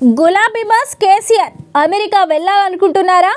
గులాబీ boss KCR America వెళ్ళాలనుకుంటున్నారా?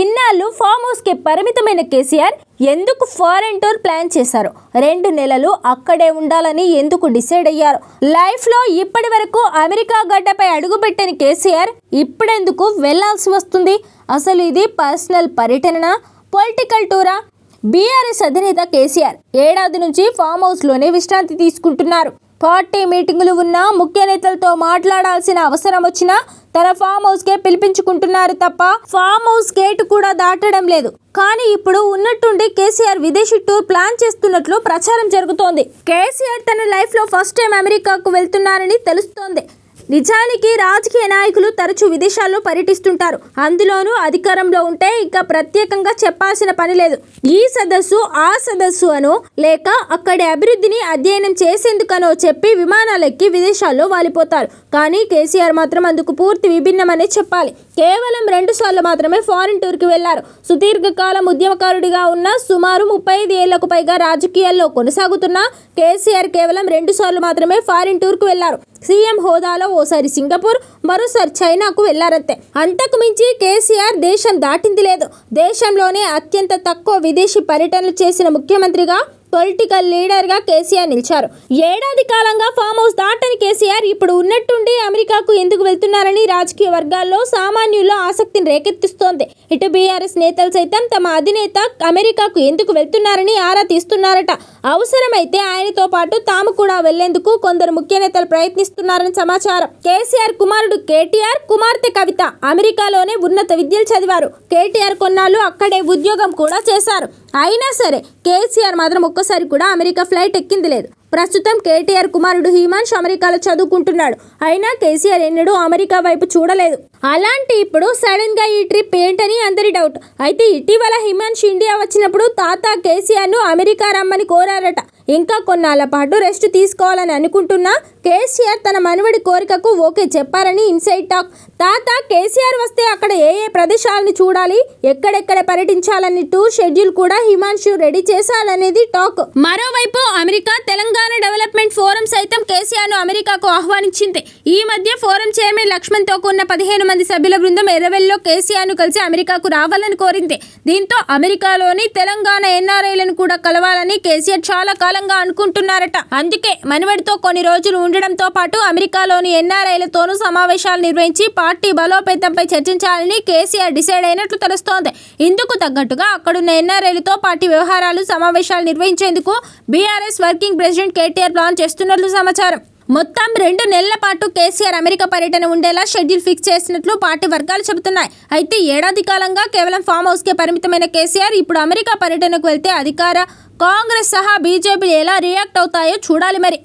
ఇన్నాళ్ళు form హౌస్కి పరిమితమైన కేసీఆర్ ఎందుకు ఫారెన్ టూర్ ప్లాన్ చేశారు? రెండు నెలలు అక్కడే ఉండాలని ఎందుకు డిసైడ్ అయ్యారు? లైఫ్లో ఇప్పటి వరకు అమెరికా గడ్డపై అడుగుపెట్టని కేసీఆర్ ఇప్పుడెందుకు వెళ్ళాల్సి వస్తుంది? అసలు ఇది పర్సనల్ పర్యటన పొలిటికల్ టూరా? బీఆర్ఎస్ అధినేత కేసీఆర్ ఏడాది నుంచి ఫామ్ హౌస్లోనే విశ్రాంతి తీసుకుంటున్నారు. పార్టీ మీటింగులు ఉన్నా ముఖ్య నేతలతో మాట్లాడాల్సిన అవసరం వచ్చినా తన ఫామ్ హౌస్కే పిలిపించుకుంటున్నారు తప్ప ఫామ్ హౌస్ గేట్ కూడా దాటడం లేదు. కానీ ఇప్పుడు ఉన్నట్టుండి కేసీఆర్ విదేశీ టూర్ ప్లాన్ చేస్తున్నట్లు ప్రచారం జరుగుతోంది. కేసీఆర్ తన లైఫ్లో ఫస్ట్ టైం అమెరికాకు వెళ్తున్నారని తెలుస్తోంది. నిజానికి రాజకీయ నాయకులు తరచూ విదేశాల్లో పర్యటిస్తుంటారు. అందులోనూ అధికారంలో ఉంటే ఇక ప్రత్యేకంగా చెప్పాల్సిన పని లేదు. ఈ సదస్సు ఆ సదస్సు అనో లేక అక్కడి అభివృద్ధిని అధ్యయనం చేసేందుకనో చెప్పి విమానాలెక్కి విదేశాల్లో వాలిపోతారు. కానీ కేసీఆర్ మాత్రం అందుకు పూర్తి విభిన్నమనే చెప్పాలి. కేవలం రెండు సార్లు మాత్రమే ఫారిన్ టూర్కి వెళ్ళారు. సుదీర్ఘకాలం ఉద్యమకారుడిగా ఉన్న సుమారు ముప్పై ఐదు ఏళ్ళకు పైగా రాజకీయాల్లో కొనసాగుతున్న కేసీఆర్ కేవలం రెండు సార్లు మాత్రమే ఫారిన్ టూర్కు వెళ్ళారు. సీఎం హోదాలో ఓసారి సింగపూర్ మరోసారి చైనాకు వెళ్ళారంతే. అంతకు మించి కేసీఆర్ దేశం దాటింది లేదు. దేశంలోనే అత్యంత తక్కువ విదేశీ పర్యటనలు చేసిన ముఖ్యమంత్రిగా పొలిటికల్ లీడర్గా కేసీఆర్ నిలిచారు. ఏడాది కాలంగా ఫామ్ హౌస్ దాటని కేసీఆర్ ఇప్పుడు ఉన్నట్టుండి అమెరికాకు ఎందుకు వెళ్తున్నారని రాజకీయ వర్గాల్లో సామాన్యుల్లో ఆసక్తిని రేకెత్తిస్తోంది. ఇటు బీఆర్ఎస్ నేతలు సైతం తమ అధినేత అమెరికాకు ఎందుకు వెళ్తున్నారని ఆరా తీస్తున్నారట. అవసరమైతే ఆయనతో పాటు తాము కూడా వెళ్ళేందుకు కొందరు ముఖ్య నేతలు ప్రయత్నిస్తున్నారని సమాచారం. కేసీఆర్ కుమారుడు కేటీఆర్ కుమార్తె కవిత అమెరికాలోనే ఉన్నత విద్యలు చదివారు. కేటీఆర్ కొన్నాళ్ళు అక్కడే ఉద్యోగం కూడా చేశారు. అయినా సరే కేసీఆర్ మాత్రం ఒక్కసారి కూడా అమెరికా ఫ్లైట్ ఎక్కింది లేదు. ప్రస్తుతం కేటీఆర్ కుమారుడు హిమాంష్ అమెరికాలో చదువుకుంటున్నాడు. అయినా కేసీఆర్ ఎన్నడూ అమెరికా వైపు చూడలేదు. అలాంటి ఇప్పుడు సడన్గా ఈ ట్రిప్ ఏంటని అందరి డౌట్. అయితే ఇటీవల హిమాంష్ ఇండియా వచ్చినప్పుడు తాత కేసీఆర్ను అమెరికా రమ్మని కోరారట. ఇంకా కొన్నాళ్ళ పాటు రెస్ట్ తీసుకోవాలని అనుకుంటున్నా కేసీఆర్ తన మనవడి కోరికకు ఓకే చెప్పారని ఇన్సైడ్ టాక్. తాత కేసీఆర్ వస్తే అక్కడ ఏ ఏ ప్రదేశాలను చూడాలి ఎక్కడెక్కడ పర్యటించాలని టూర్ షెడ్యూల్ కూడా హిమాన్షు రెడీ చేశాడనేది టాక్. మరోవైపు అమెరికా తెలంగాణ డెవలప్మెంట్ ఫోరం సైతం కేసీఆర్ను అమెరికాకు ఆహ్వానించింది. ఈ మధ్య ఫోరం చైర్మన్ లక్ష్మణ్తో కూడిన పదిహేను మంది సభ్యుల బృందం ఎర్రవెల్లో కేసీఆర్ను కలిసి అమెరికాకు రావాలని కోరింది. దీంతో అమెరికాలోని తెలంగాణ ఎన్ఆర్ఐలను కూడా కలవాలని కేసీఆర్ చాలా కాలంగా అనుకుంటున్నారట. అందుకే మనవడితో కొన్ని రోజులు ఉండడంతో పాటు అమెరికాలోని ఎన్ఆర్ఐలతోనూ సమావేశాలు నిర్వహించి పార్టీ బలోపేతంపై చర్చించాలని కేసీఆర్ డిసైడ్ అయినట్లు తెలుస్తోంది. ఇందుకు తగ్గట్టుగా అక్కడున్న ఎన్ఆర్ఐలతో పార్టీ వ్యవహారాలు సమావేశాలు నిర్వహించేందుకు BRS working president KTR plan చేస్తున్నట్లు సమాచారం. మొత్తం రెండు నెలల పాటు కేసీఆర్ అమెరికా పర్యటన ఉండేలా షెడ్యూల్ ఫిక్స్ చేసినట్లు పార్టీ వర్గాలు చెబుతున్నాయి. అయితే ఏడాది కాలంగా కేవలం ఫామ్ హౌస్కే పరిమితమైన కేసీఆర్ ఇప్పుడు అమెరికా పర్యటనకు వెళ్తే అధికార కాంగ్రెస్ సహా బీజేపీ ఎలా రియాక్ట్ అవుతాయో చూడాలి మరి.